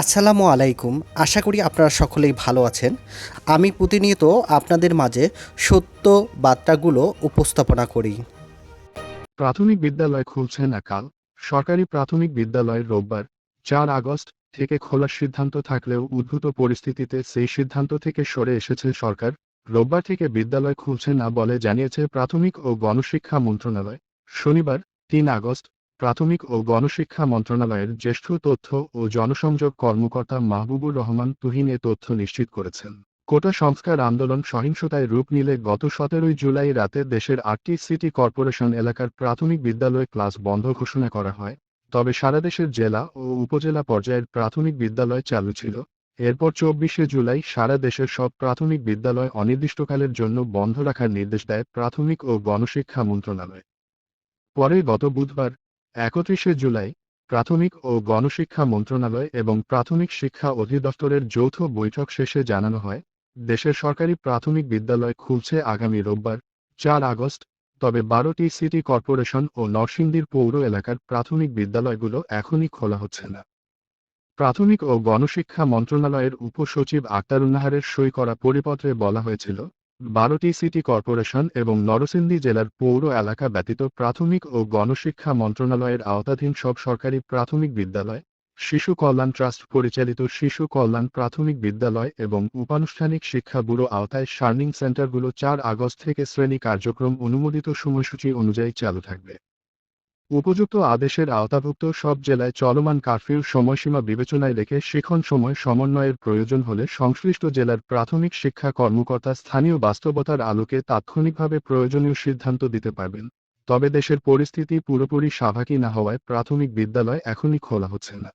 আসসালামু আলাইকুম। আশা করি আপনারা সকলেই ভালো আছেন। আমি প্রতিনিয়ত আপনাদের মাঝে সত্য বার্তাগুলো উপস্থাপনা করি। প্রাথমিক বিদ্যালয় খুলছে না কাল। সরকারি প্রাথমিক বিদ্যালয় রোববার, চার আগস্ট থেকে খোলার সিদ্ধান্ত থাকলেও উদ্ভূত পরিস্থিতিতে সেই সিদ্ধান্ত থেকে সরে এসেছে সরকার। রোববার থেকে বিদ্যালয় খুলছে না বলে জানিয়েছে প্রাথমিক ও গণশিক্ষা মন্ত্রণালয়। শনিবার, তিন আগস্ট প্রাথমিক ও গণশিক্ষা মন্ত্রণালয়ের জ্যেষ্ঠ তথ্য ও জনসংযোগ কর্মকর্তা মাহবুবুর রহমান তুহিন এ তথ্য নিশ্চিত করেছেন। কোটা সংস্কার আন্দোলন সহিংসতায় রূপ নিলে গত সতেরোই জুলাই রাতে দেশের আটটি সিটি কর্পোরেশন এলাকার প্রাথমিক বিদ্যালয় ক্লাস বন্ধ ঘোষণা করা হয়। তবে সারা দেশের জেলা ও উপজেলা পর্যায়ের প্রাথমিক বিদ্যালয় চালু ছিল। এরপর চব্বিশে জুলাই সারা দেশের সব প্রাথমিক বিদ্যালয় অনির্দিষ্টকালের জন্য বন্ধ রাখার নির্দেশ দেয় প্রাথমিক ও গণশিক্ষা মন্ত্রণালয়। পরে গত বুধবার একত্রিশে জুলাই, প্রাথমিক ও গণশিক্ষা মন্ত্রণালয় এবং প্রাথমিক শিক্ষা অধিদপ্তরের যৌথ বৈঠক শেষে জানানো হয়, দেশের সরকারি প্রাথমিক বিদ্যালয় খুলছে আগামী রোববার, চার আগস্ট, তবে বারোটি সিটি কর্পোরেশন ও নরসিংদীর পৌর এলাকার প্রাথমিক বিদ্যালয়গুলো এখনই খোলা হচ্ছে না। প্রাথমিক ও গণশিক্ষা মন্ত্রণালয়ের উপসচিব আক্তারুন্নাহারের সই করা পরিপত্রে বলা হয়েছিল বারোটি সিটি কর্পোরেশন এবং নরসিংদী জেলার পৌর এলাকা ব্যতীত প্রাথমিক ও গণশিক্ষা মন্ত্রণালয়ের আওতাধীন সব সরকারি প্রাথমিক বিদ্যালয়, শিশু কল্যাণ ট্রাস্ট পরিচালিত শিশু কল্যাণ প্রাথমিক বিদ্যালয় এবং উপানুষ্ঠানিক শিক্ষা ব্যুরো আওতায় শার্নিং সেন্টারগুলো চার আগস্ট থেকে শ্রেণি কার্যক্রম অনুমোদিত সময়সূচি অনুযায়ী চালু থাকবে। উপযুক্ত আদেশের আওতাভুক্ত সব জেলায় চলমান কারফিউর সময়সীমা বিবেচনায় রেখে শিখন সময় সমন্বয়ের প্রয়োজন হলে সংশ্লিষ্ট জেলার প্রাথমিক শিক্ষা কর্মকর্তা স্থানীয় বাস্তবতার আলোকে তাৎক্ষণিকভাবে প্রয়োজনীয় সিদ্ধান্ত দিতে পারবেন। তবে দেশের পরিস্থিতি পুরোপুরি স্বাভাবিক না হওয়ায় প্রাথমিক বিদ্যালয় এখনই খোলা হচ্ছে না।